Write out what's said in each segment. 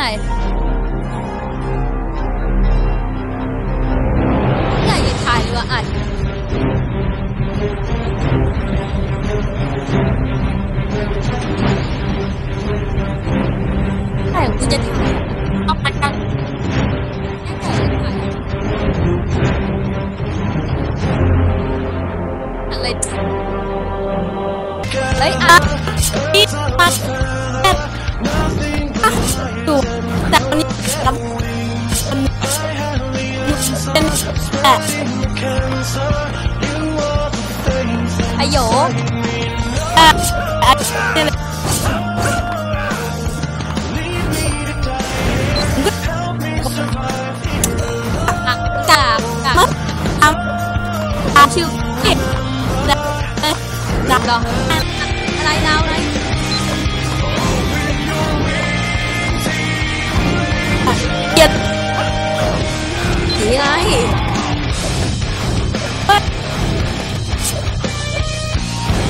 อะไรอะไรยิงถ่ายหรือว่าอัดใช่กูจะถ่ายเอาไปกันแน่ใจเลยถ่ายอะไรเฮ้ยอะนี่มาแต่ดู à ai dỗ à, à, cả mất ăn ăn chịu đặt đặt đó đây nào đây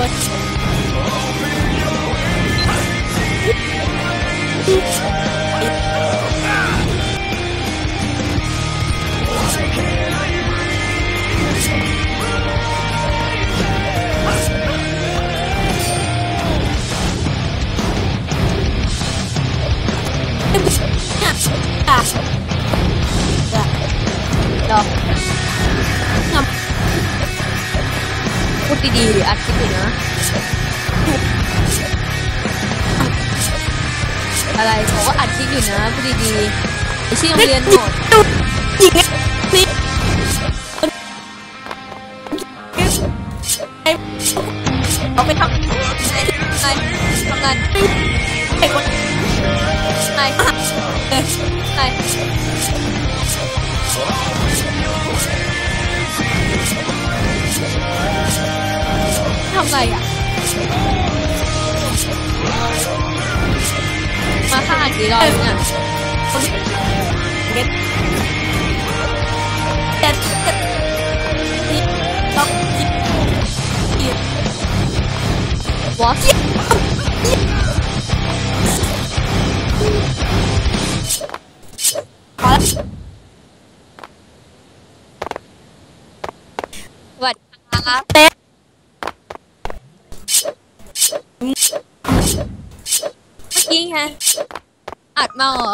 But พูดดีๆอัดคลิปอยู่นะ อะไรบอกว่าอัดคลิปอยู่นะพูดดีๆชื่อโรงเรียนหมดหญิงนี่เอาไปทำอะไรทำงานไอ้คนไรอะไรทำไรอะมาฆ่าอัน không này ạ? Mà khác anh gì rồi nha What? Vật Tết. ไง อัดมาเหรอ